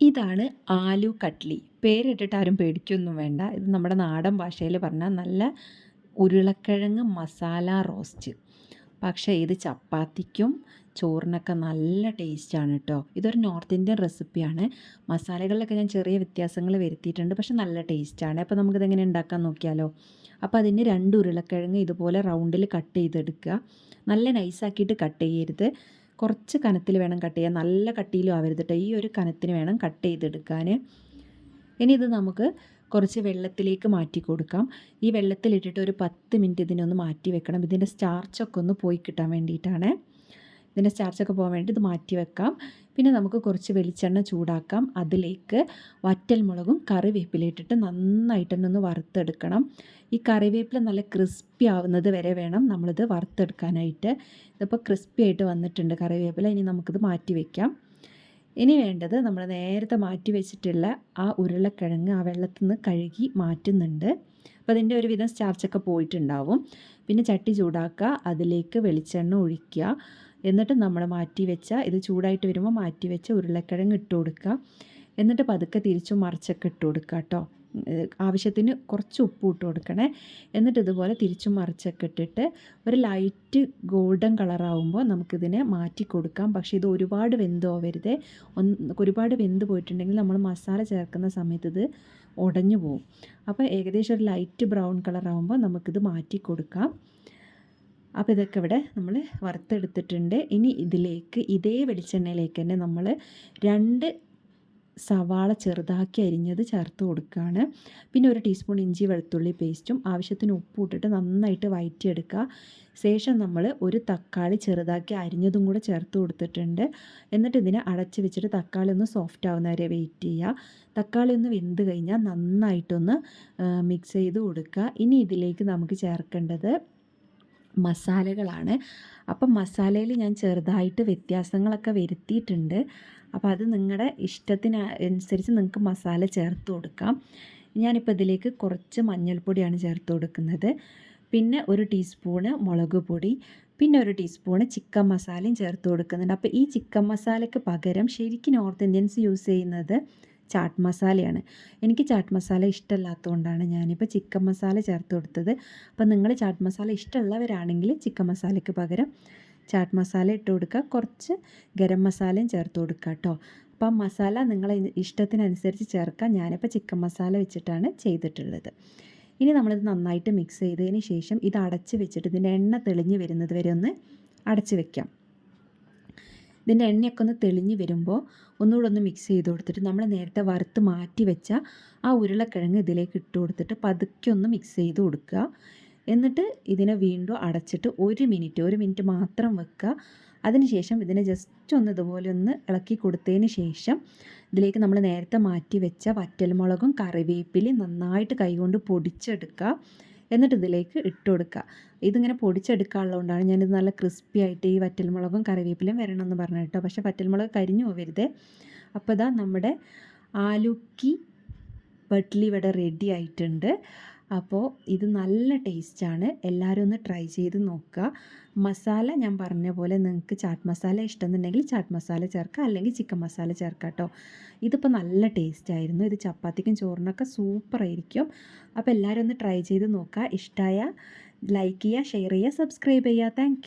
ഇതാണ് ആലു കട്ട്ലി പേരിട്ടിട്ട് ആരും പേടിക്കൊന്നും വേണ്ട. ഇത് നമ്മുടെ നാടൻ ഭാഷയിൽ പറഞ്ഞാൽ നല്ല ഉരുളക്കിഴങ്ങ് മസാല റോസ്റ്റ്. പക്ഷേ ഇത് ചപ്പാത്തിക്കും ചോറിനൊക്കെ നല്ല ടേസ്റ്റാണ് കേട്ടോ. ഇതൊരു നോർത്ത് ഇന്ത്യൻ റെസിപ്പിയാണ്. മസാലകളിലൊക്കെ ഞാൻ ചെറിയ വ്യത്യാസങ്ങൾ വരുത്തിയിട്ടുണ്ട്. പക്ഷെ നല്ല ടേസ്റ്റാണ്. അപ്പോൾ നമുക്കിത് എങ്ങനെ ഉണ്ടാക്കാൻ നോക്കിയാലോ? അപ്പോൾ അതിന് രണ്ട് ഉരുളക്കിഴങ്ങ് ഇതുപോലെ റൗണ്ടിൽ കട്ട് ചെയ്തെടുക്കുക. നല്ല നൈസാക്കിയിട്ട് കട്ട് ചെയ്യരുത്. കുറച്ച് കനത്തിൽ വേണം കട്ട് ചെയ്യാൻ. നല്ല കട്ടിയിലും ആവരുത് കേട്ടോ ഈ ഒരു കനത്തിന് വേണം കട്ട് ചെയ്തെടുക്കാൻ ഇനി ഇത് നമുക്ക് കുറച്ച് വെള്ളത്തിലേക്ക് മാറ്റി കൊടുക്കാം. ഈ വെള്ളത്തിലിട്ടിട്ട് ഒരു പത്ത് മിനിറ്റ് ഇതിനൊന്ന് മാറ്റി വെക്കണം. ഇതിന്റെ സ്റ്റാർച്ചൊക്കെ ഒന്ന് പോയി കിട്ടാൻ വേണ്ടിയിട്ടാണ്. ഇതിന്റെ സ്റ്റാർച്ചൊക്കെ പോകാൻ വേണ്ടി ഇത് മാറ്റി വെക്കാം. പിന്നെ നമുക്ക് കുറച്ച് വെളിച്ചെണ്ണ ചൂടാക്കാം. അതിലേക്ക് വറ്റൽമുളകും കറിവേപ്പിലിട്ടിട്ട് നന്നായിട്ടൊന്ന് വറുത്തെടുക്കണം. ഈ കറിവേപ്പില നല്ല ക്രിസ്പി ആവുന്നത് വരെ വേണം നമ്മളിത് വറുത്തെടുക്കാനായിട്ട്. ഇതിപ്പോൾ ക്രിസ്പി ആയിട്ട് വന്നിട്ടുണ്ട് കറിവേപ്പില. ഇനി നമുക്കിത് മാറ്റി വയ്ക്കാം ഇനി വേണ്ടത് നമ്മൾ നേരത്തെ മാറ്റി വെച്ചിട്ടുള്ള ആ ഉരുളക്കിഴങ്ങ് ആ വെള്ളത്തിൽ നിന്ന് കഴുകി മാറ്റുന്നുണ്ട്. അപ്പോൾ അതിന്റെ ഒരുവിധം സ്റ്റാർച്ചൊക്കെ പോയിട്ടുണ്ടാവും. പിന്നെ ചട്ടി ചൂടാക്കുക. അതിലേക്ക് വെളിച്ചെണ്ണ ഒഴിക്കുക. എന്നിട്ട് നമ്മൾ മാറ്റി വെച്ച ഇത് ചൂടായിട്ട് വരുമ്പോൾ മാറ്റി വെച്ച ഉരുളക്കിഴങ്ങ് ഇട്ട് കൊടുക്കുക. എന്നിട്ട് പതുക്കെ തിരിച്ചു മറിച്ചൊക്കെ ഇട്ട് കൊടുക്കുക കേട്ടോ. ആവശ്യത്തിന് കുറച്ച് ഉപ്പ് ഇട്ട് കൊടുക്കണേ. എന്നിട്ട് ഇതുപോലെ തിരിച്ചു മറിച്ചൊക്കെ ഇട്ടിട്ട് ഒരു ലൈറ്റ് ഗോൾഡൻ കളറാവുമ്പോൾ നമുക്കിതിനെ മാറ്റി കൊടുക്കാം. പക്ഷേ ഇത് ഒരുപാട് വെന്ത് പോവരുത് ഒന്ന് ഒരുപാട് വെന്ത് പോയിട്ടുണ്ടെങ്കിൽ നമ്മൾ മസാല ചേർക്കുന്ന സമയത്ത് ഇത് ഉടഞ്ഞു പോകും അപ്പോൾ ഏകദേശം ഒരു ലൈറ്റ് ബ്രൗൺ കളറാവുമ്പോൾ നമുക്കിത് മാറ്റി കൊടുക്കാം. അപ്പോൾ ഇതൊക്കെ ഇവിടെ നമ്മൾ വറുത്തെടുത്തിട്ടുണ്ട്. ഇനി ഇതിലേക്ക് ഇതേ വെളിച്ചെണ്ണയിലേക്ക് തന്നെ നമ്മൾ രണ്ട് സവാള ചെറുതാക്കി അരിഞ്ഞത് ചേർത്ത് കൊടുക്കുകയാണ് പിന്നെ ഒരു ടീസ്പൂൺ ഇഞ്ചി വെളുത്തുള്ളി പേസ്റ്റും ആവശ്യത്തിന് ഉപ്പ് ഇട്ടിട്ട് നന്നായിട്ട് വയറ്റിയെടുക്കുക. ശേഷം നമ്മൾ ഒരു തക്കാളി ചെറുതാക്കി അരിഞ്ഞതും കൂടെ ചേർത്ത് കൊടുത്തിട്ടുണ്ട്. എന്നിട്ട് ഇതിനെ അടച്ച് വെച്ചിട്ട് തക്കാളി ഒന്ന് സോഫ്റ്റ് ആവുന്ന വരെ വെയിറ്റ് ചെയ്യുക. തക്കാളി ഒന്ന് വെന്ത് കഴിഞ്ഞാൽ നന്നായിട്ടൊന്ന് മിക്സ് ചെയ്ത് കൊടുക്കുക. ഇനി ഇതിലേക്ക് നമുക്ക് ചേർക്കേണ്ടത് മസാലകളാണ്. അപ്പം മസാലയിൽ ഞാൻ ചെറുതായിട്ട് വ്യത്യാസങ്ങളൊക്കെ വരുത്തിയിട്ടുണ്ട്. അപ്പോൾ അത് നിങ്ങളുടെ ഇഷ്ടത്തിന് അനുസരിച്ച് നിങ്ങൾക്ക് മസാല ചേർത്ത് കൊടുക്കാം. ഞാനിപ്പോൾ ഇതിലേക്ക് കുറച്ച് മഞ്ഞൾപ്പൊടിയാണ് ചേർത്ത് കൊടുക്കുന്നത്. പിന്നെ ഒരു ടീസ്പൂണ് മുളക് പൊടി. പിന്നെ ഒരു ടീസ്പൂണ് ചിക്കൻ മസാലയും ചേർത്ത് കൊടുക്കുന്നുണ്ട്. അപ്പോൾ ഈ ചിക്കൻ മസാലയ്ക്ക് പകരം ശരിക്കും നോർത്ത് ഇന്ത്യൻസ് യൂസ് ചെയ്യുന്നത് ചാട്ട് മസാലയാണ്. എനിക്ക് ചാട്ട് മസാല ഇഷ്ടമല്ലാത്തതുകൊണ്ടാണ് ഞാനിപ്പോൾ ചിക്കൻ മസാല ചേർത്ത് കൊടുത്തത്. അപ്പോൾ നിങ്ങൾ ചാട്ട് മസാല ഇഷ്ടമുള്ളവരാണെങ്കിൽ ചിക്കൻ മസാലയ്ക്ക് പകരം ചാട്ട് മസാല ഇട്ട് കൊടുക്കുക. കുറച്ച് ഗരം മസാലയും ചേർത്ത് കൊടുക്കുക കേട്ടോ. അപ്പം മസാല നിങ്ങളെ ഇഷ്ടത്തിനനുസരിച്ച് ചേർക്കാം ഞാനിപ്പോൾ ചിക്കൻ മസാല വെച്ചിട്ടാണ് ചെയ്തിട്ടുള്ളത്. ഇനി നമ്മളിത് നന്നായിട്ട് മിക്സ് ചെയ്തതിന് ശേഷം ഇത് അടച്ച് വെച്ചിട്ട് ഇതിന്റെ എണ്ണ തെളിഞ്ഞ് വരുന്നത് വരെ ഒന്ന് അടച്ച് വെക്കാം. ഇതിന്റെ എണ്ണയൊക്കെ ഒന്ന് തെളിഞ്ഞ് വരുമ്പോൾ ഒന്നുകൂടെ ഒന്ന് മിക്സ് ചെയ്ത് കൊടുത്തിട്ട് നമ്മൾ നേരത്തെ വറുത്ത് മാറ്റി വെച്ച ആ ഉരുളക്കിഴങ്ങ് ഇതിലേക്ക് ഇട്ട് കൊടുത്തിട്ട് പതുക്കെ ഒന്ന് മിക്സ് ചെയ്ത് കൊടുക്കുക. എന്നിട്ട് ഇതിനെ വീണ്ടും അടച്ചിട്ട് ഒരു മിനിറ്റ് ഒരു മിനിറ്റ് മാത്രം വെക്കുക. അതിനുശേഷം ഇതിനെ ജസ്റ്റ് ഒന്ന് ഇതുപോലെ ഒന്ന് ഇളക്കി കൊടുത്തതിന് ശേഷം ഇതിലേക്ക് നമ്മൾ നേരത്തെ മാറ്റി വെച്ച വറ്റൽമുളകും കറിവേപ്പിലയും നന്നായിട്ട് കൈകൊണ്ട് പൊടിച്ചെടുക്കുക. എന്നിട്ട് ഇതിലേക്ക് ഇട്ട് കൊടുക്കുക ഇതിങ്ങനെ പൊടിച്ചെടുക്കാനുള്ളതുകൊണ്ടാണ് ഞാനിത് നല്ല ക്രിസ്പി ആയിട്ട് ഈ വറ്റൽമുളകും കറിവേപ്പിലയും വരണമെന്ന് പറഞ്ഞു കേട്ടോ. പക്ഷേ വറ്റൽമുളക് കരിഞ്ഞു പോവരുത്. അപ്പോൾ ഇതാ നമ്മുടെ ആലുക്കി ബട്ട്ലി ഇവിടെ റെഡി ആയിട്ടുണ്ട്. അപ്പോൾ ഇത് നല്ല ടേസ്റ്റാണ്. എല്ലാവരും ഒന്ന് ട്രൈ ചെയ്ത് നോക്കുക. മസാല ഞാൻ പറഞ്ഞ പോലെ നിങ്ങൾക്ക് ചാട്ട് മസാല ഇഷ്ടമെന്നുണ്ടെങ്കിൽ ചാട്ട് മസാല ചേർക്കുക. അല്ലെങ്കിൽ ചിക്കൻ മസാല ചേർക്കുക കേട്ടോ. ഇതിപ്പോൾ നല്ല ടേസ്റ്റ് ആയിരുന്നു ഇത് ചപ്പാത്തിക്കും ചോറിനൊക്കെ സൂപ്പറായിരിക്കും അപ്പോൾ എല്ലാവരും ഒന്ന് ട്രൈ ചെയ്ത് നോക്കുക. ഇഷ്ടമായ ലൈക്ക് ചെയ്യുക ഷെയർ ചെയ്യുക സബ്സ്ക്രൈബ് ചെയ്യുക. താങ്ക്